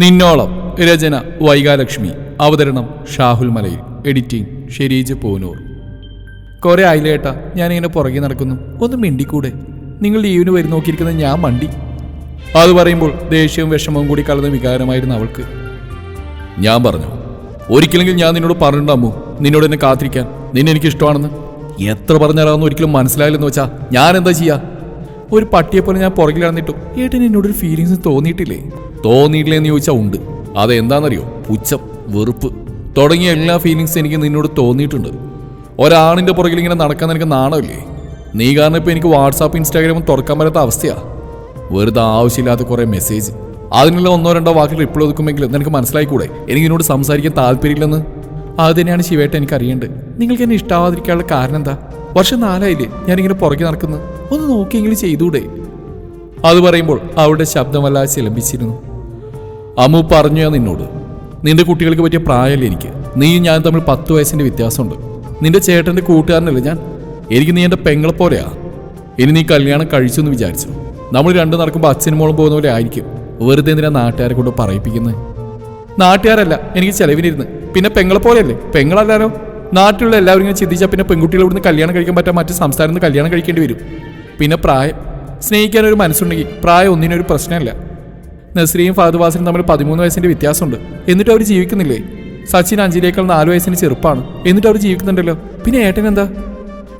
നിന്നോളം രചന വൈകാലക്ഷ്മി. അവതരണം ഷാഹുൽ മലയിൽ. എഡിറ്റിംഗ് ഷെരീജ് പൂനൂർ. കുറെ ആയില്ലേട്ടാ ഞാനിങ്ങനെ പുറകെ നടക്കുന്നു. ഒന്ന് മിണ്ടിക്കൂടെ? നിങ്ങൾ ലീവിന് വരും നോക്കിയിരിക്കുന്ന ഞാൻ മണ്ടി. അത് പറയുമ്പോൾ ദേഷ്യവും വിഷമവും കൂടി കലർന്ന വികാരമായിരുന്നു അവൾക്ക്. ഞാൻ പറഞ്ഞു ഒരിക്കലെങ്കിൽ ഞാൻ നിന്നോട് പറഞ്ഞിട്ടുണ്ടാമു നിന്നോട് എന്നെ കാത്തിരിക്കാൻ. നിന്നെ എനിക്ക് ഇഷ്ടമാണെന്ന് എത്ര പറഞ്ഞാലാണെന്ന് ഒരിക്കലും മനസ്സിലായില്ലെന്ന് വെച്ചാ ഞാൻ എന്താ ചെയ്യാ? ഒരു പട്ടിയെ പോലെ ഞാൻ പുറകിൽ ഏട്ടൻ എന്നോടൊരു ഫീലിങ്സ് തോന്നിയിട്ടില്ലേ? തോന്നിയിട്ടില്ലേ എന്ന് ചോദിച്ചാൽ ഉണ്ട്. അതെന്താണെന്നറിയോ പുച്ഛം വെറുപ്പ്. തുടങ്ങിയ എല്ലാ ഫീലിങ്സും എനിക്ക് നിന്നോട് തോന്നിയിട്ടുണ്ട്. ഒരാണിന്റെ പുറകിൽ ഇങ്ങനെ നടക്കാൻ എനിക്ക് നാണമില്ലേ? നീ കാരണം ഇപ്പോൾ എനിക്ക് വാട്സാപ്പ് ഇൻസ്റ്റാഗ്രാമും തുറക്കാൻ പറ്റാത്ത അവസ്ഥയാണ് വെറുതെ ആവശ്യമില്ലാത്ത കുറേ മെസ്സേജ് അതിനുള്ള ഒന്നോ രണ്ടോ വാക്കിൽ റിപ്ലൈ ഒതുക്കുമെങ്കിൽ നിനക്ക് മനസ്സിലായിക്കൂടെ? എനിക്ക് നിന്നോട് സംസാരിക്കാൻ താല്പര്യമില്ലെന്ന്? അത് തന്നെയാണ് ശിവേട്ട എനിക്ക് അറിയേണ്ടത് നിങ്ങൾക്ക് എന്നെ ഇഷ്ടാവാതിരിക്കാനുള്ള കാരണം എന്താ? വർഷം നാലായില്ലേ ഞാനിങ്ങനെ പുറകെ നടക്കുന്നത് ഒന്ന് നോക്കിയെങ്കിലും ചെയ്തൂടെ? അത് പറയുമ്പോൾ അവളുടെ ശബ്ദമല്ല ചിലമ്പിച്ചിരുന്നു. അമ്മു പറഞ്ഞു ഞാൻ നിന്നോട് നിന്റെ കുട്ടികൾക്ക് പറ്റിയ പ്രായമല്ലേ എനിക്ക്? നീയും ഞാൻ തമ്മിൽ പത്ത് വയസ്സിന്റെ വ്യത്യാസമുണ്ട്. നിന്റെ ചേട്ടന്റെ കൂട്ടുകാരനല്ലേ ഞാൻ? എനിക്ക് നീ എന്റെ പെങ്ങളെ പോലെയാ. ഇനി നീ കല്യാണം കഴിച്ചു എന്ന് വിചാരിച്ചു? നമ്മൾ രണ്ടു നടക്കുമ്പോൾ അച്ഛനും മോളും പോകുന്ന പോലെ ആയിരിക്കും. വെറുതെ എന്തിനാ നാട്ടുകാരെ കൊണ്ട് പറയിപ്പിക്കുന്നത് നാട്ടുകാരല്ല എനിക്ക് ചെലവിനിരുന്ന്. പിന്നെ പെങ്ങളെ പോലെയല്ലേ? പെങ്ങളല്ലാലോ നാട്ടിലുള്ള എല്ലാവരും ഇങ്ങനെ ചിന്തിച്ചാൽ പിന്നെ പെൺകുട്ടികളെ ഇവിടുന്ന് കല്യാണം കഴിക്കാൻ പറ്റാൻ മറ്റു സംസ്ഥാനത്ത് കല്യാണം കഴിക്കേണ്ടി വരും. പിന്നെ പ്രായം സ്നേഹിക്കാൻ ഒരു മനസ്സുണ്ടെങ്കിൽ പ്രായം ഒന്നിനൊരു പ്രശ്നമല്ല. നസ്രിയും ഫാദുവാസിനും തമ്മിൽ പതിമൂന്ന് വയസ്സിന്റെ വ്യത്യാസമുണ്ട്. എന്നിട്ട് അവർ ജീവിക്കുന്നില്ലേ? സച്ചിൻ അഞ്ചിനേക്കാൾ നാല് വയസ്സിന് ചെറുപ്പാണ്. എന്നിട്ട് അവർ ജീവിക്കുന്നുണ്ടല്ലോ. പിന്നെ ഏട്ടൻ എന്താ?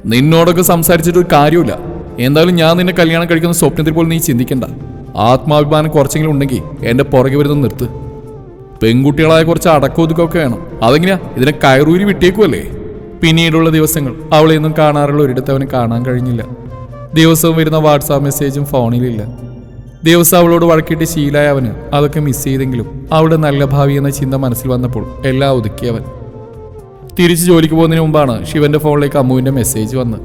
നിന്നോടൊക്കെ സംസാരിച്ചിട്ട് ഒരു കാര്യമില്ല എന്തായാലും ഞാൻ നിന്നെ കല്യാണം കഴിക്കുന്ന സ്വപ്നത്തിൽ പോലും നീ ചിന്തിക്കണ്ട. ആത്മാഭിമാനം കുറച്ചെങ്കിലും ഉണ്ടെങ്കിൽ എന്റെ പുറകെ വരുന്നത് നിർത്ത്. പെൺകുട്ടികളായ കുറച്ച് അടക്കൊതുക്കൊക്കെ വേണം. അതെങ്ങനെയാ? ഇതിനെ കയറൂരി വിട്ടേക്കുമല്ലേ പിന്നീടുള്ള ദിവസങ്ങൾ അവളെയൊന്നും കാണാറുള്ള ഒരിടത്ത് അവന് കാണാൻ കഴിഞ്ഞില്ല. ദിവസവും വരുന്ന വാട്സാപ്പ് മെസ്സേജും ഫോണിലില്ല. ദിവസം അവളോട് വഴക്കിട്ട് ശീലായ അവന് അതൊക്കെ മിസ് ചെയ്തെങ്കിലും അവളുടെ നല്ല ഭാവി എന്ന ചിന്ത മനസ്സിൽ വന്നപ്പോൾ എല്ലാം ഒതുക്കിയവൻ തിരിച്ച് ജോലിക്ക് പോകുന്നതിന് മുമ്പാണ് ശിവന്റെ ഫോണിലേക്ക് അമ്മുവിന്റെ മെസ്സേജ് വന്ന്.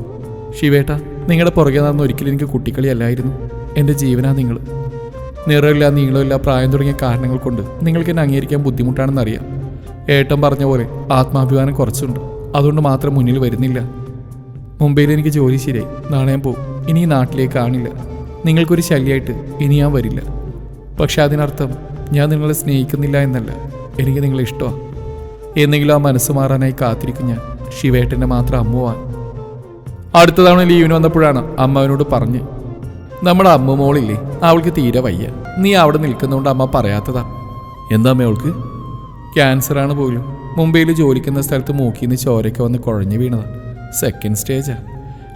ശിവേട്ട നിങ്ങളുടെ പുറകെ നടന്ന ഒരിക്കലും എനിക്ക് കുട്ടിക്കളി അല്ലായിരുന്നു. എന്റെ ജീവനാ നിങ്ങൾ നിറമില്ല നീളമില്ല പ്രായം തുടങ്ങിയ കാരണങ്ങൾ കൊണ്ട് നിങ്ങൾക്ക് എന്നെ അംഗീകരിക്കാൻ ബുദ്ധിമുട്ടാണെന്നറിയാം. ഏട്ടൻ പറഞ്ഞ പോലെ ആത്മാഭിമാനം കുറച്ചുണ്ട്. അതുകൊണ്ട് മാത്രം മുന്നിൽ വരുന്നില്ല. മുംബൈയിൽ എനിക്ക് ജോലി ശരിയായി. ഞാൻ പോകും ഇനി നാട്ടിലേക്ക് കാണില്ല നിങ്ങൾക്കൊരു ശല്യമായിട്ട് ഇനി ഞാൻ വരില്ല. പക്ഷെ അതിനർത്ഥം ഞാൻ നിങ്ങളെ സ്നേഹിക്കുന്നില്ല എന്നല്ല. എനിക്ക് നിങ്ങളെ ഇഷ്ടമാണ്. എന്നെങ്കിലും ആ മനസ്സ് മാറാനായി കാത്തിരിക്കും ഞാൻ. ശിവേട്ടന്റെ മാത്രം അമ്മുവാൻ അടുത്ത തവണ ലീവിന് വന്നപ്പോഴാണ് അമ്മ അവനോട് പറഞ്ഞ് നമ്മുടെ അമ്മ മോളില്ലേ? അവൾക്ക് തീരെ വയ്യ. നീ അവിടെ നിൽക്കുന്നതുകൊണ്ട് അമ്മ പറയാത്തതാ. എന്താ അമ്മ അവൾക്ക്? ക്യാൻസറാണ് പോലും. മുംബൈയിൽ ജോലിക്കുന്ന സ്ഥലത്ത് മൂക്കിന്ന് ചോരയ്ക്ക് വന്ന് കുഴഞ്ഞു വീണതാ സെക്കൻഡ് സ്റ്റേജാ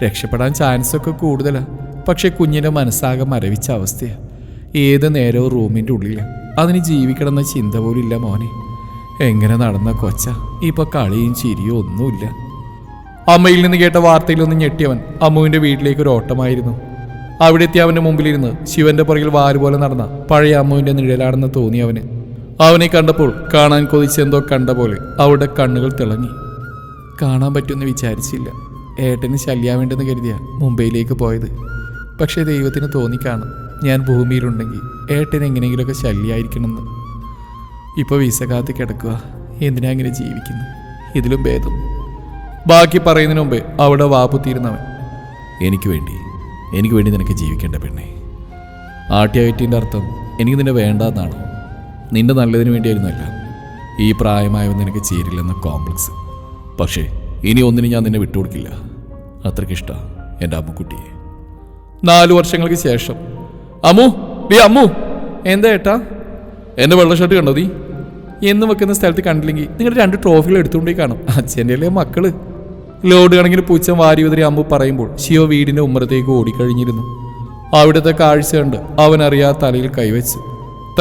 രക്ഷപ്പെടാൻ ചാൻസൊക്കെ കൂടുതലാണ് കൂടുതലാ. പക്ഷെ കുഞ്ഞിന്റെ മനസ്സാകെ മരവിച്ച അവസ്ഥയാണ് ഏത് നേരവും റൂമിന്റെ ഉള്ളിലാണ് അതിന് ജീവിക്കണമെന്ന ചിന്ത പോലും ഇല്ല മോനെ. എങ്ങനെ നടന്ന കൊച്ച. ഇപ്പൊ കളിയും ചിരിയും ഒന്നുമില്ല. അമ്മയിൽ നിന്ന് കേട്ട വാർത്തയിലൊന്ന് ഞെട്ടിയവൻ അമ്മുവിന്റെ വീട്ടിലേക്ക് ഒരു ഓട്ടമായിരുന്നു. അവിടെ എത്തിയ അവന്റെ മുമ്പിലിരുന്ന് ശിവന്റെ പുറകിൽ വാരുപോലെ നടന്ന പഴയ അമ്മുവിന്റെ നിഴലാണെന്ന് തോന്നി അവന്. അവനെ കണ്ടപ്പോൾ കാണാൻ കൊതിച്ചെന്തോ കണ്ട പോലെ അവളുടെ കണ്ണുകൾ തിളങ്ങി. കാണാൻ പറ്റുമെന്ന് വിചാരിച്ചില്ല. ഏട്ടന് ശല്യാവേണ്ടെന്ന് കരുതിയ മുംബൈയിലേക്ക് പോയത്. പക്ഷേ ദൈവത്തിന് തോന്നിക്കാണും. ഞാൻ ഭൂമിയിലുണ്ടെങ്കിൽ ഏട്ടന് എങ്ങനെയെങ്കിലുമൊക്കെ ശല്യമായിരിക്കണമെന്ന് ഇപ്പോൾ വിസ കാത്ത് കിടക്കുക. എന്തിനാ അങ്ങനെ ജീവിക്കുന്നു? ഇതിലും ഭേദം. ബാക്കി പറയുന്നതിന് മുമ്പേ അവിടെ വാപ്പുത്തിയിരുന്നവൻ എനിക്ക് വേണ്ടി. എനിക്ക് വേണ്ടി നിനക്ക് ജീവിക്കേണ്ട പെണ്ണെ. ആട്ടിയായിട്ടിന്റെ അർത്ഥം എനിക്ക് നിന്നെ വേണ്ടാന്നാണോ. നിന്റെ നല്ലതിന് വേണ്ടിയായിരുന്നല്ല. ഈ പ്രായമായവൻ നിനക്ക് ചേരില്ലെന്ന കോംപ്ലക്സ്. പക്ഷേ ഇനി ഒന്നിനും ഞാൻ നിന്നെ വിട്ടുകൊടുക്കില്ല. അത്രയ്ക്ക് എന്റെ അമ്മുക്കുട്ടിയെ. നാലു വർഷങ്ങൾക്ക് ശേഷം. അമ്മു ഈ അമ്മു എന്താ ഏട്ടാ? എന്റെ വെള്ള ഷർട്ട് കണ്ടോ നീ? എന്ന് വെക്കുന്ന സ്ഥലത്ത് കണ്ടില്ലെങ്കിൽ നിങ്ങളുടെ രണ്ട് ട്രോഫികൾ എടുത്തുകൊണ്ടേ കാണും. അച്ഛന്റെ അല്ലേ മക്കൾ? ലോഡ് കണക്കിന് പൂച്ച വാരി ഉതിരി അമ്മു പറയുമ്പോൾ ശിവ വീടിന്റെ ഉമ്മറത്തേക്ക് ഓടിക്കഴിഞ്ഞിരുന്നു. അവിടുത്തെ കാഴ്ച കണ്ട് അവൻ അറിയാ തലയിൽ കൈവച്ച്.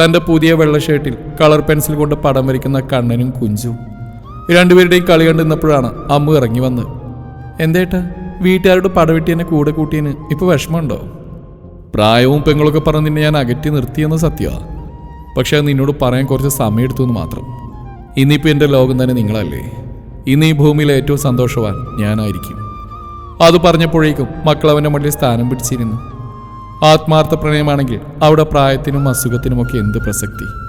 തന്റെ പുതിയ വെള്ള ഷർട്ടിൽ കളർ പെൻസിൽ കൊണ്ട് പടം വരയ്ക്കുന്ന കണ്ണനും കുഞ്ചും. രണ്ടുപേരുടെയും കളി കണ്ടു നിന്നപ്പോഴാണ് അമ്മു ഇറങ്ങി വന്ന്. എന്തേട്ടാ വീട്ടുകാരോട് പടവെട്ടി കൂടെ കൂട്ടിയതിന് ഇപ്പൊ വിഷമമുണ്ടോ? പ്രായവും പെങ്ങളൊക്കെ പറഞ്ഞ് നിന്നെ ഞാൻ അകറ്റി നിർത്തിയെന്ന് സത്യമാണ് പക്ഷെ അത് നിന്നോട് പറയാൻ കുറച്ച് സമയം എടുത്തു എന്ന് മാത്രം. ഇന്നിപ്പോൾ എന്റെ ലോകം തന്നെ നിങ്ങളല്ലേ. ഇന്ന് ഈ ഭൂമിയിലെ ഏറ്റവും സന്തോഷവാൻ ഞാനായിരിക്കും. അത് പറഞ്ഞപ്പോഴേക്കും മക്കൾ അവന്റെ മടിയിൽ സ്ഥാനം പിടിച്ചിരുന്നു. ആത്മാർത്ഥ പ്രണയമാണെങ്കിൽ അവിടെ പ്രായത്തിനും അസുഖത്തിനുമൊക്കെ എന്ത് പ്രസക്തി?